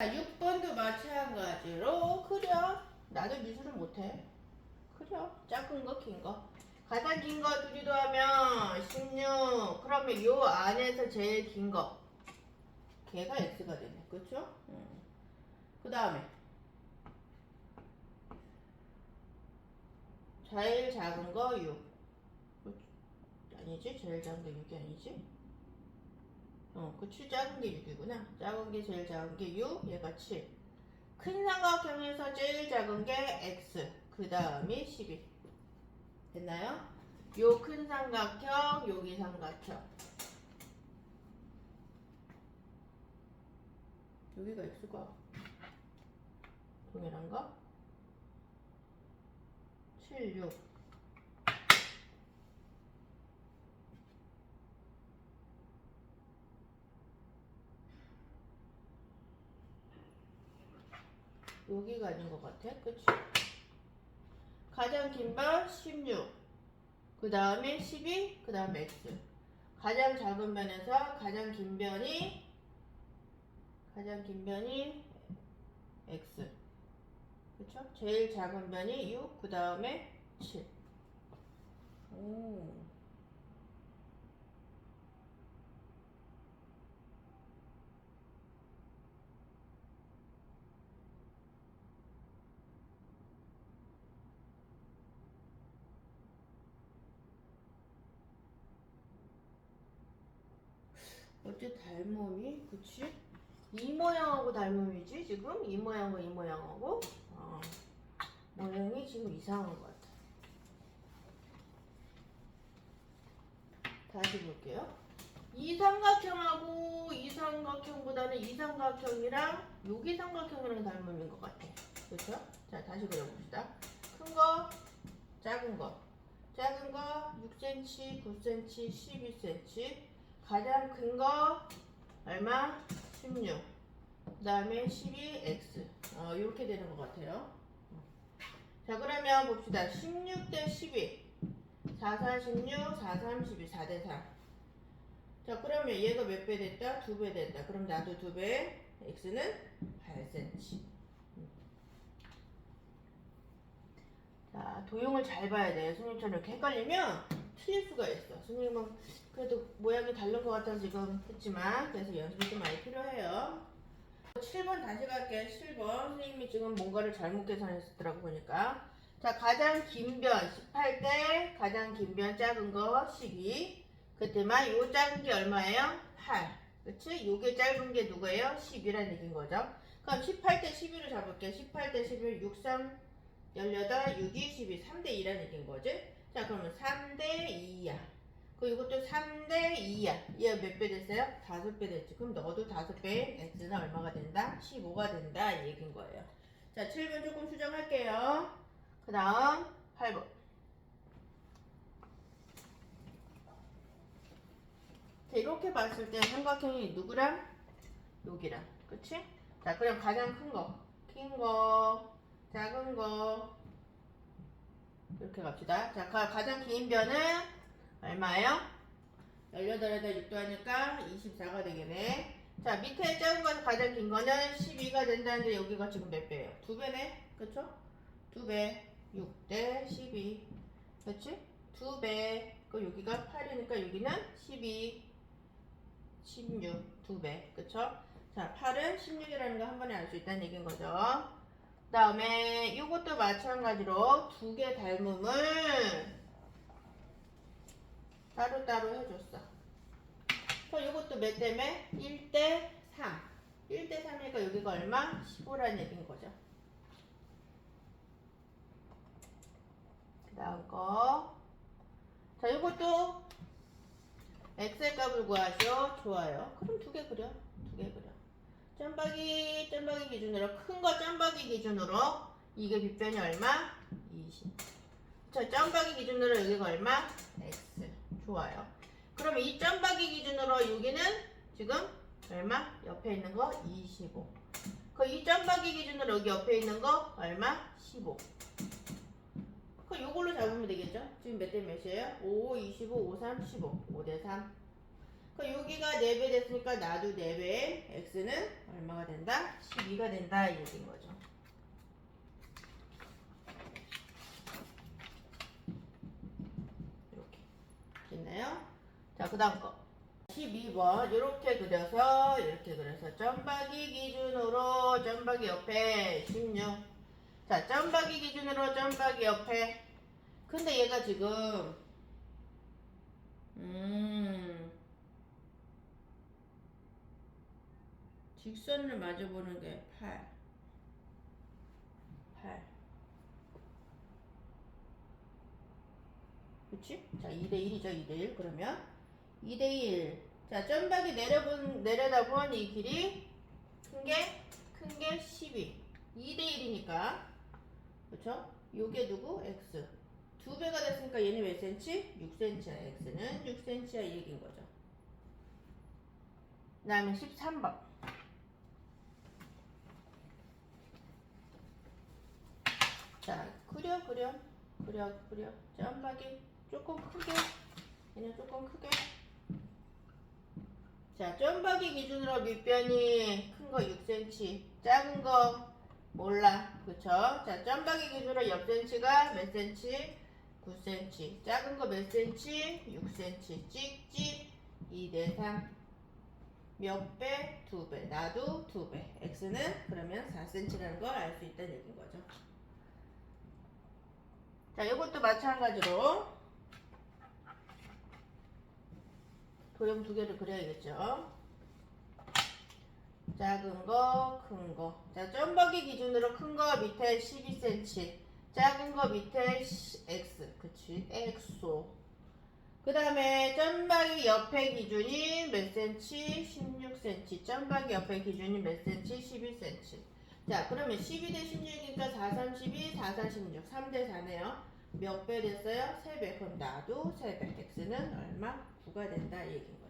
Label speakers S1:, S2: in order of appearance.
S1: 자, 6번도 마찬가지로 그려. 나도 미술을 못해. 그려. 작은 거, 긴 거. 가장 긴 거 둘이 더하면 16. 그러면 요 안에서 제일 긴 거. 걔가 x가 되네. 그쵸? 그 다음에 제일 작은 거 6. 아니지? 제일 작은 게 6이 아니지? 어, 그 치 작은 게 6이구나. 작은 게 제일 작은 게 6, 얘가 7. 큰 삼각형에서 제일 작은 게 x, 그 다음이 12. 됐나요? 요 큰 삼각형, 여기 삼각형. 여기가 x가 동일한가? 7, 6. 여기가 아닌 것 같아. 그치? 가장 긴번 16. 그 다음에 12. 그 다음에 x. 가장 작은 변에서 가장 긴 변이 가장 긴 변이 x. 그쵸? 제일 작은 변이 6. 그 다음에 7. 어째 닮음이 그치? 이 모양하고 닮음이지 지금 이 모양과 이 모양하고 어, 모양이 지금 이상한 것 같아. 다시 볼게요. 이 삼각형하고 이 삼각형보다는 이 삼각형이랑 여기 삼각형이랑 닮음인 것 같아. 그렇죠? 자 다시 그려봅시다. 큰 거, 작은 거. 작은 거 6cm, 9cm, 12cm. 가장 큰 거 얼마? 16. 그 다음에 12x. 어, 이렇게 되는 것 같아요. 자, 그러면 봅시다. 16 대 12. 4, 4, 16, 4, 3, 12, 4대 3. 자, 그러면 얘가 몇 배 됐다? 두 배 됐다. 그럼 나도 두 배. x는 8cm. 자, 도형을 잘 봐야 돼요. 선생님처럼 이렇게 헷갈리면 틀릴 수가 있어. 선생님은 그래도 모양이 다른 것 같아서 지금 했지만 그래서 연습이 좀 많이 필요해요. 7번 다시 갈게요. 7번 선생님이 지금 뭔가를 잘못 계산했더라고 보니까 자 가장 긴 변 18대 가장 긴 변 작은 거 12 그때만 요 작은 게 얼마예요? 8 그치? 요게 짧은 게 누구예요? 10이라는 얘기인 거죠. 그럼 18대 11을 잡을게요. 18대 11 6, 3, 18, 6, 2, 12 3대 2라는 얘기인 거지. 자 그러면 3대 2야. 그 이것도 3대 2야. 얘가 몇배 됐어요? 5배 됐지. 그럼 너도 5배, x는 얼마가 된다? 15가 된다. 이 얘기인 거예요. 자, 7번 조금 수정할게요. 그 다음 8번. 자, 이렇게 봤을 때 삼각형이 누구랑? 여기랑. 그치? 자, 그럼 가장 큰 거. 큰 거, 작은 거. 이렇게 갑시다. 자, 가- 가장 긴 변은 얼마예요? 18에다 6도 하니까 24가 되겠네. 자, 밑에 작은 거는 가장 긴 거는 12가 된다는데 여기가 지금 몇 배예요? 두 배네? 그쵸? 두 배. 6대 12. 그치? 두 배. 그 여기가 8이니까 여기는 12. 16. 두 배. 그쵸? 자, 8은 16이라는 거 한 번에 알 수 있다는 얘기인 거죠. 그 다음에 이것도 마찬가지로 두 개 닮음을 따로따로 해줬어. 그럼 이것도 몇 대매? 1대 3. 1대 3이니까 여기가 얼마? 15라는 얘기인 거죠. 그 다음 거. 자, 이것도 x의 값을 구하죠. 좋아요. 그럼 두 개 그려. 두 개 그려. 짬박이, 짬박이 기준으로, 큰 거 짬박이 기준으로, 이게 빗변이 얼마? 20. 자, 짬박이 기준으로 여기가 얼마? x. 좋아요. 그럼 이 점박이 기준으로 여기는 지금 얼마? 옆에 있는 거 25. 그이 점박이 기준으로 여기 옆에 있는 거 얼마? 15. 그 요걸로 잡으면 되겠죠? 지금 몇 대 몇이에요? 5, 25, 5, 3, 15. 5대 3. 그러니까 여기가 4배 됐으니까 나도 4배. x는 얼마가 된다? 12가 된다. 이 얘기인 거죠. 이렇게. 됐나요? 자, 그 다음 거. 12번 이렇게 그려서 이렇게 그려서 점박이 기준으로 점박이 옆에 16. 자, 점박이 기준으로 점박이 옆에. 근데 얘가 지금 음 직선을 마주 보는 게 8. 8. 그치? 자, 2대1이죠, 2대1. 그러면 2대1. 자, 점박이 내려본, 내려다본 이 길이 큰 게, 큰 게 12. 2대1이니까. 그쵸? 요게 누구? X. 두 배가 됐으니까 얘는 몇 cm? 6cm야. X는 6cm야. 이 얘기인 거죠. 그 다음에 13번. 자, 그려, 그려. 그려, 그려. 점박이 조금 크게. 얘는 조금 크게. 자, 점박이 기준으로 밑변이 큰 거 6cm, 작은 거 몰라. 그쵸? 자, 점박이 기준으로 옆 cm가 몇 cm? 9cm. 작은 거 몇 cm? 6cm. 찍찍 2대 3. 몇 배? 두 배. 나도 두 배. x는 그러면 4cm라는 걸 알 수 있다는 얘기인 거죠. 자, 이것도 마찬가지로 도형 두 개를 그려야겠죠. 작은 거, 큰 거. 자, 점박이 기준으로 큰 거 밑에 12cm, 작은 거 밑에 시- x. 그치? x소. 그 다음에 점박이 옆에 기준이 몇 cm? 16cm. 점박이 옆에 기준이 몇 cm? 11cm. 자, 그러면 12 대 16이니까 4, 32, 4, 4, 16. 3대 4네요. 몇 배 됐어요? 3배. 그럼 나도 3배. x는 얼마? 9가 된다. 이 얘기인 거죠.